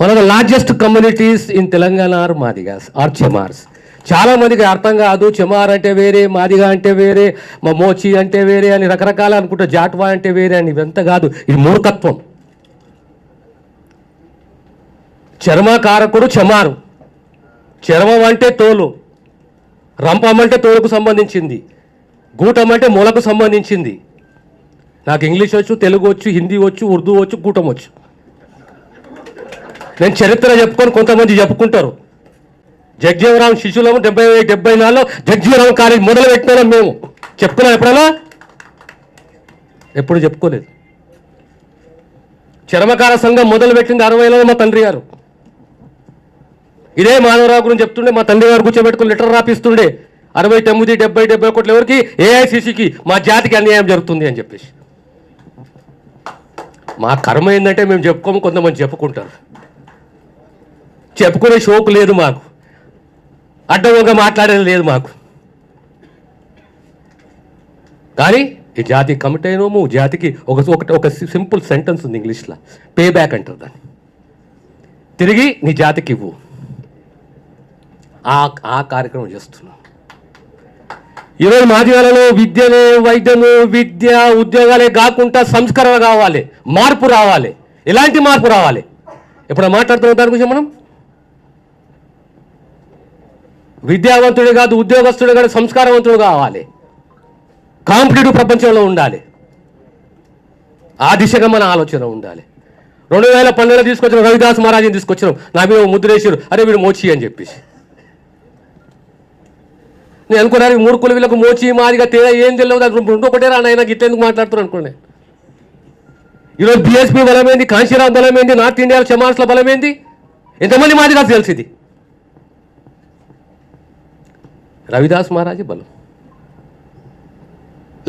One of the largest communities in Telangana are Madigas are Chamars చాలామందికి అర్థం కాదు చెమార్ అంటే వేరే మాదిగా అంటే వేరే మా మోచి అంటే వేరే అని రకరకాల అనుకుంటా జాట్వా అంటే వేరే అని ఇవంత కాదు ఇది మూర్ఖత్వం. చర్మకారకుడు చెమారు చర్మం అంటే తోలు. రంపం అంటే తోలుకు సంబంధించింది. గూటం అంటే మూలకు సంబంధించింది. నాకు ఇంగ్లీష్ వచ్చు తెలుగు వచ్చు హిందీ వచ్చు ఉర్దూ వచ్చు గూటం వచ్చు. నేను చరిత్ర చెప్పుకొని కొంతమంది చెప్పుకుంటారు. జగ్జీవరామ్ శిశులము డెబ్బై డెబ్బై నాలుగులో జగ్జీవరాం కాలేజ్ మొదలు పెట్టినాం మేము. చెప్పుకున్నాం ఎప్పుడైనా ఎప్పుడు చెప్పుకోలేదు. చర్మకార సంఘం మొదలు పెట్టింది అరవైలో మా తండ్రి గారు. ఇదే మాధవరావు గురించి చెప్తుండే మా తండ్రి గారు కూర్చోబెట్టుకుని లెటర్ రాపిస్తుండే. అరవై తొమ్మిది డెబ్బై డెబ్బై ఒకటి ఎవరికి ఏఐసిసికి మా జాతికి అన్యాయం జరుగుతుంది అని చెప్పేసి. మా కర్మ ఏంటంటే మేము చెప్పుకోము కొంతమంది చెప్పుకుంటారు. చెప్పుకునే షోకు లేదు మాకు. అడ్డంగా మాట్లాడేది లేదు మాకు. కానీ ఈ జాతి కమిట్ అయినోము జాతికి ఒక ఒకటి ఒక సింపుల్ సెంటెన్స్ ఉంది ఇంగ్లీష్లో. పే బ్యాక్ అంటారు దాన్ని. తిరిగి నీ జాతికి ఇవ్వు. ఆ ఆ కార్యక్రమం చేస్తున్నాం. ఈరోజు మాధ్యమాలలో విద్యను వైద్యము విద్య ఉద్యోగాలే కాకుండా సంస్కరణ కావాలి. మార్పు రావాలి. ఎలాంటి మార్పు రావాలి? ఇప్పుడు మాట్లాడుతున్న దాని గురించి మనం? విద్యావంతుడు కాదు ఉద్యోగస్తుడు కాదు సంస్కారవంతుడు కావాలి. కాంపిటేటివ్ ప్రపంచంలో ఉండాలి. ఆ దిశగా మన ఆలోచన ఉండాలి. రెండు వేల పన్నెండులో తీసుకొచ్చిన రవిదాస్ మహారాజుని తీసుకొచ్చినాం. నా మీద ముద్రేశ్వరు అరే వీడు మోచి అని చెప్పేసి. నేను అనుకున్నాను ఈ మూడు వీళ్ళకు మోచి మాదిగా తేడా ఏం తెలియదు రెండు ఒకటే రా నాయన గిట్లెందుకు మాట్లాడుతున్నాను అనుకున్నాను ఈరోజు బీఎస్పీ బలమైంది? కాంశీరామ్ బలమైంది? నార్త్ ఇండియాలో చమాన్స్ల బలమైంది? ఎంతమంది మాదిగా తెలిసింది రవిదాస్ మహారాజు బలం.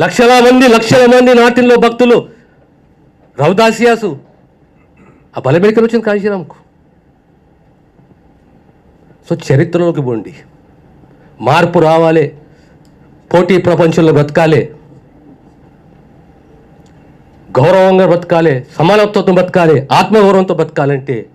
లక్షల మంది లక్షల మంది నాటిల్లో భక్తులు రవిదాసియాసు ఆ బలం ఎక్కడ వచ్చింది కాశీరామ్కు. సో చరిత్రలోకి పోండి. మార్పు రావాలి. పోటీ ప్రపంచంలో బ్రతకాలి. గౌరవంగా బ్రతకాలి. సమానత్వంతో బతకాలి ఆత్మగౌరవంతో బతకాలంటే